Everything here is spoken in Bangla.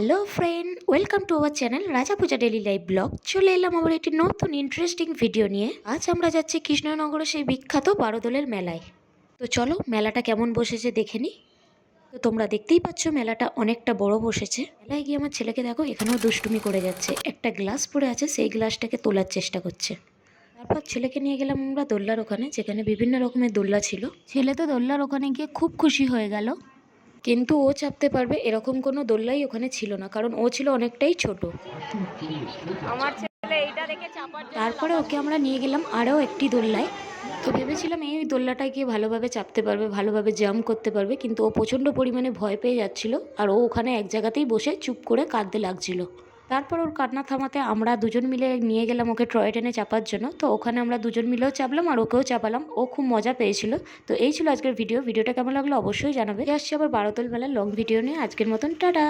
Hello friend welcome to our channel Raja Puja daily live blog চলে এলাম আবার একটি নতুন ইন্টারেস্টিং ভিডিও নিয়ে। আজ আমরা যাচ্ছি কৃষ্ণনগরের সেই বিখ্যাত বারোদলের মেলায়। তো চলো, মেলাটা কেমন বসেছে দেখে নিই তো তোমরা দেখতেই পাচ্ছ, মেলাটা অনেকটা বড় বসেছে। মেলায় গিয়ে আমার ছেলেকে দেখো, এখানেও দুষ্টুমি করে যাচ্ছে। একটা গ্লাস পড়ে আছে, সেই গ্লাসটাকে তোলার চেষ্টা করছে। তারপর ছেলেকে নিয়ে গেলাম আমরা দোল্লার ওখানে, যেখানে বিভিন্ন রকমের দোল্লা ছিল। ছেলে তো দোল্লার ওখানে গিয়ে খুব খুশি হয়ে গেল। কিন্তু ও চাপতে পারবে এরকম কোনো দোল্লাই ওখানে ছিল না কারণ ও ছিল অনেকটাই ছোট। আমার ছেলে এইটা দেখে তারপরে ওকে আমরা নিয়ে গেলাম আরও একটি দোল্লায় তো ভেবেছিলাম এই দোল্লাটায় গিয়ে ভালোভাবে চাপতে পারবে ভালোভাবে জাম্প করতে পারবে কিন্তু ও প্রচণ্ড পরিমাণে ভয় পেয়ে যাচ্ছিল আর ও ওখানে এক জায়গাতেই বসে চুপ করে কাঁদতে লাগছিল। তারপর ওর কান্না থামাতে আমরা দুজন মিলে নিয়ে গেলাম ওকে টয় ট্রেনে চাপার জন্য। তো ওখানে আমরা দুজন মিলেও চাপলাম আর ওকেও চাপালাম। ও খুব মজা পেয়েছিল। তো এই ছিল আজকের ভিডিও। ভিডিওটা কেমন লাগল অবশ্যই জানাবে। আসছি আবার বারোতল মেলার লং ভিডিও নিয়ে। আজকের মতন, টাটা!